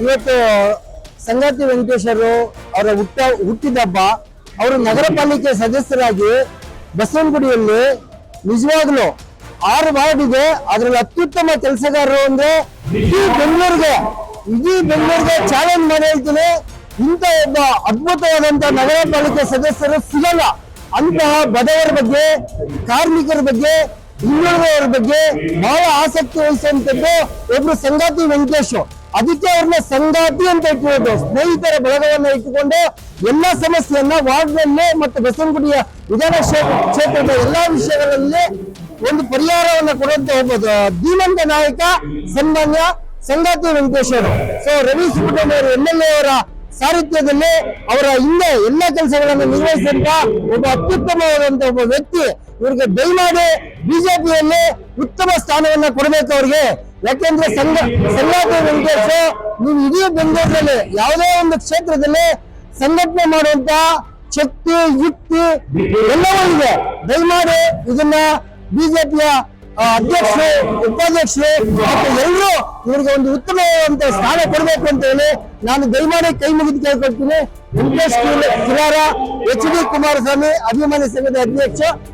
ಇವತ್ತು ಸಂಗಾತಿ ವೆಂಕಟೇಶ್ವರು ಅವರ ಹುಟ್ಟ ಹುಟ್ಟಿದಬ್ಬ ಅವರು ನಗರ ಪಾಲಿಕೆ ಸದಸ್ಯರಾಗಿ ಬಸವನಗುಡಿಯಲ್ಲಿ ನಿಜವಾಗ್ಲು ಆರು ವಾರ್ಡ್ ಇದೆ ಅದರಲ್ಲಿ ಅತ್ಯುತ್ತಮ ಕೆಲಸಗಾರರು ಅಂದ್ರೆ ಇಡೀ ಬೆಂಗಳೂರಿಗೆ ಇಡೀ ಬೆಂಗಳೂರಿಗೆ ಚಾಲೆಂಜ್ ಮಾಡಿ ಹೇಳ್ತೀನಿ. ಇಂಥ ಒಬ್ಬ ಅದ್ಭುತವಾದಂತ ನಗರ ಪಾಲಿಕೆ ಸದಸ್ಯರು ಸಿಗಲ್ಲ. ಅಂತಹ ಬಡವರ ಬಗ್ಗೆ, ಕಾರ್ಮಿಕರ ಬಗ್ಗೆ ಹಿಂದುಳಿದವರ ಬಗ್ಗೆ ಬಹಳ ಆಸಕ್ತಿ ವಹಿಸುವಂತದ್ದು ಒಬ್ರು ಸಂಗಾತಿ ವೆಂಕಟೇಶ್. ಅದಕ್ಕೆ ಅವ್ರನ್ನ ಸಂಗಾತಿ ಅಂತ ಇಟ್ಕೊಂಡು ಸ್ನೇಹಿತರ ಬಳಗವನ್ನ ಇಟ್ಟುಕೊಂಡು ಎಲ್ಲ ಸಮಸ್ಯೆಯನ್ನ ವಾರ್ಡ್ನಲ್ಲಿ ಮತ್ತು ಬಸವನಗುಡಿಯ ವಿಧಾನ ಕ್ಷೇತ್ರ- ಕ್ಷೇತ್ರದ ಎಲ್ಲಾ ವಿಷಯಗಳಲ್ಲಿ ಒಂದು ಪರಿಹಾರವನ್ನ ಕೊಡುವಂತ ಒಬ್ಬ ಧೀಮಂತ ನಾಯಕ ಸನ್ಮಾನ್ಯ ಸಂಗಾತಿ ವೆಂಕಟೇಶ್ ಅವರು. ಸೊ ರವಿ ಸುಬ್ರಹ್ಮಣ್ಯ ಅವರು ಎಂ ಎಲ್ ಎ ಅವರ ಸಾರಥ್ಯದಲ್ಲಿ ಅವರ ಹಿಂದೆ ಎಲ್ಲ ಕೆಲಸಗಳನ್ನು ನಿರ್ವಹಿಸಿದಂತ ಒಬ್ಬ ಅತ್ಯುತ್ತಮವಾದಂತ ಒಬ್ಬ ವ್ಯಕ್ತಿ ಇವರಿಗೆ ದಯಮಾಡಿ ಬಿಜೆಪಿಯಲ್ಲಿ ಉತ್ತಮ ಸ್ಥಾನವನ್ನ ಕೊಡಬೇಕು ಅವ್ರಿಗೆ. ಯಾಕೆಂದ್ರೆ ಸಂಘ ಸಂಘಟನೆ ವೆಂಕಟೇಶ್, ನೀವು ಇಡೀ ಬೆಂಗಳೂರಲ್ಲಿ ಯಾವುದೇ ಒಂದು ಕ್ಷೇತ್ರದಲ್ಲಿ ಸಂಘಟನೆ ಮಾಡುವಂತ ಶಕ್ತಿ, ಯುಕ್ತಿ ಎಲ್ಲವೂ ಇದೆ. ದಯಮಾಡಿ ಇದನ್ನ ಬಿಜೆಪಿಯ ಅಧ್ಯಕ್ಷರು, ಉಪಾಧ್ಯಕ್ಷರು ಮತ್ತು ಎಲ್ಲರೂ ಇವರಿಗೆ ಒಂದು ಉತ್ತಮವಾದಂತ ಸ್ಥಾನ ಕೊಡಬೇಕು ಅಂತ ಹೇಳಿ ನಾನು ದಯಮಾಡಿ ಕೈ ಮುಗಿದು ಕೇಳ್ಕೊಳ್ತೀನಿ. ವೆಂಕಟೇಶ್ ಎಚ್ ಡಿ ಕುಮಾರಸ್ವಾಮಿ, ಅಭಿಮಾನಿ ಸಂಘದ ಅಧ್ಯಕ್ಷ